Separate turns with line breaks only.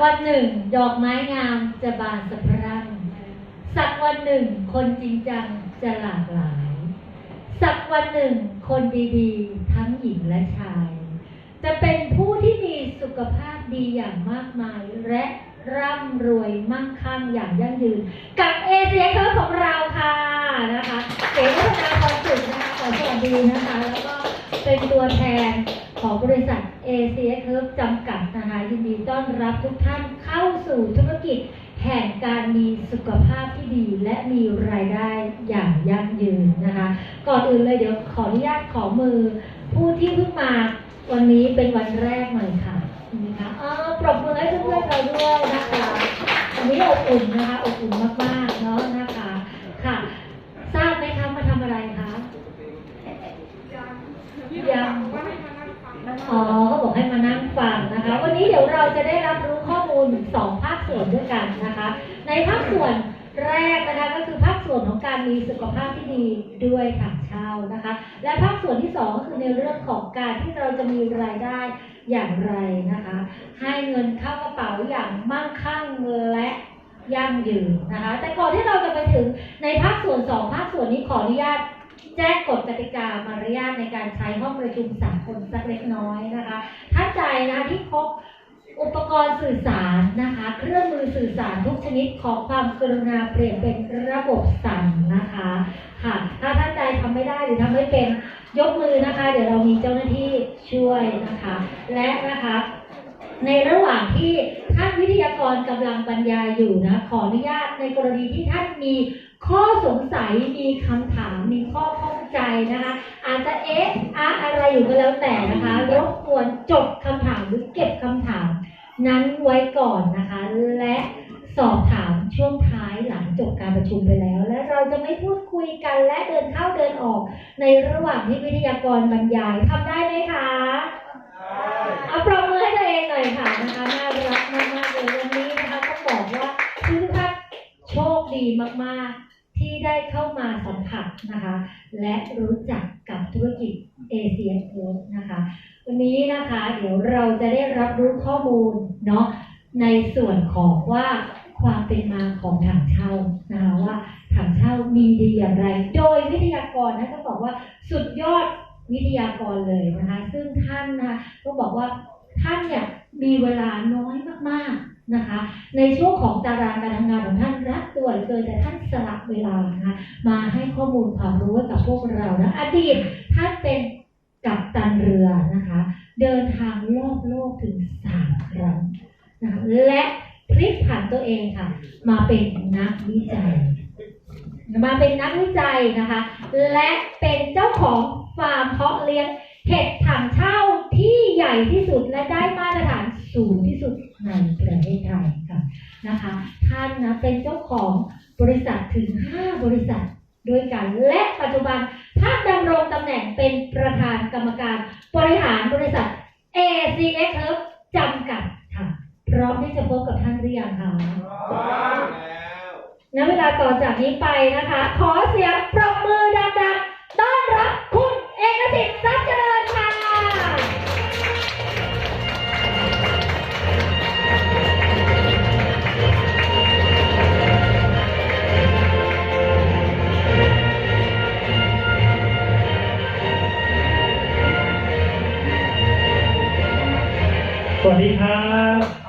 สักวันหนึ่ง ดอกไม้งามจะบานสะพรั่ง สักวันหนึ่ง คนจริงจังจะหลากหลาย สักวันหนึ่ง คนดีๆ ทั้งหญิงและชาย จะเป็นผู้ที่มีสุขภาพดีอย่างมากมายและร่ำรวยมั่งคั่งอย่างยั่งยืน กับเอเชียเคิร์ของเราค่ะนะคะเก๋วัฒนาพรสุขนะคะขอสวัสดีนะคะ แล้วก็เป็นตัวแทน ของบริษัทเอเชียเคิร์ฟจำกัดนะคะยินดีต้อนรับทุกท่านเข้าสู่ธุรกิจแห่งการมีสุขภาพที่ดีและมีรายได้อย่างยั่งยืนนะคะ ก่อนอื่นเลยเดี๋ยวขออนุญาตขอมือ ผู้ที่เพิ่งมาวันนี้เป็นวันแรกหน่อยค่ะนะคะเออปรบมือให้เพื่อนๆเราด้วยนะคะวันนี้อบอุ่นนะคะอบอุ่นมากๆเนาะนะคะค่ะ ทราบไหมคะมาทำอะไรคะ ยัง อ๋อเขาบอก ให้มานั่งฟังนะคะ วันนี้เดี๋ยวเราจะได้รับรู้ข้อมูลสองภาคส่วนด้วยกันนะคะ ในภาคส่วนแรกนะคะก็คือภาคส่วนของการมีสุขภาพที่ดีด้วยถังเช่านะคะ และภาคส่วนที่สองก็คือในเรื่องของการที่เราจะมีรายได้อย่างไรนะคะ ให้เงินเข้ากระเป๋าอย่างมั่งคั่งและยั่งยืนนะคะ แต่ก่อนที่เราจะไปถึงในภาคส่วนสองภาคส่วนนี้ขออนุญาต แจ้งกฎกติกามารยาทในการใช้ห้องประชุมสามคนสักเล็กน้อยนะคะท่านใดนะที่พบอุปกรณ์สื่อสารนะคะ เครื่องมือสื่อสารทุกชนิดขอความกรุณาเปลี่ยนเป็นระบบสั่นนะคะค่ะถ้าท่านใดทำไม่ได้หรือทำไม่เป็นยกมือนะคะ เดี๋ยวเรามีเจ้าหน้าที่ช่วยนะคะ และนะคะ ในระหว่างที่ วิทยากรกำลังบรรยายอยู่นะ ขออนุญาตในกรณีที่ท่านมีข้อสงสัยมีคำถามมีข้อข้องใจนะคะ อาจจะเอ๊ะอะอะไรอยู่ก็แล้วแต่นะคะรบกวนจดคำถามหรือเก็บคำถาม นั้นไว้ก่อนนะคะ และสอบถามช่วงท้ายหลังจบการประชุมไปแล้ว และเราจะไม่พูดคุยกันและเดินเข้าเดินออก ในระหว่างที่วิทยากรบรรยายทำได้ไหมคะเอาปรบมือให้ตัวเองหน่อยค่ะนะคะ น่วันนี้นะคะต้องบอกว่าทุกท่านโชคดีมาก ๆ ที่ได้เข้ามาสัมผัสนะคะ และรู้จักกับธุรกิจเอเชียโค้ดนะคะ วันนี้นะคะเดี๋ยวเราจะได้รับรู้ข้อมูลเนาะในส่วนของว่าความเป็นมาของถังเช่านะคะว่าถังเช่ามีดีอย่างไร โดยวิทยากรนะต้องบอกว่าสุดยอดวิทยากรเลยนะคะ ซึ่งท่านนะคะต้องบอกว่าท่านเนี่ย มีเวลาน้อยมากๆนะคะ ในช่วงของตารางการทำงานของท่านรัดตัวเหลือเกินแต่ท่านสละเวลานะคะมาให้ข้อมูลความรู้กับพวกเรานะอดีตท่านเป็นกัปตันเรือนะคะ เดินทางรอบโลกถึงสามครั้งนะคะและพลิกผันตัวเองค่ะ มาเป็นนักวิจัย มาเป็นนักวิจัยนะคะ และเป็นเจ้าของฟาร์มเพาะเลี้ยงเห็ดถังเช่าที่ใหญ่ที่สุดและได้มาตรฐ สูงที่สุดในประเทศไทยค่ะนะคะ ท่านนะเป็นเจ้าของบริษัทถึง 5 บริษัทด้วยกันและปัจจุบันท่านดำรงตำแหน่งเป็นประธานกรรมการบริหารบริษัท ACX Hub จำกัดค่ะ พร้อมที่จะพบกับท่านหรือยังคะณเวลาต่อจากนี้ไปนะคะ ขอเสียงปรบมือ
วัสดีครับ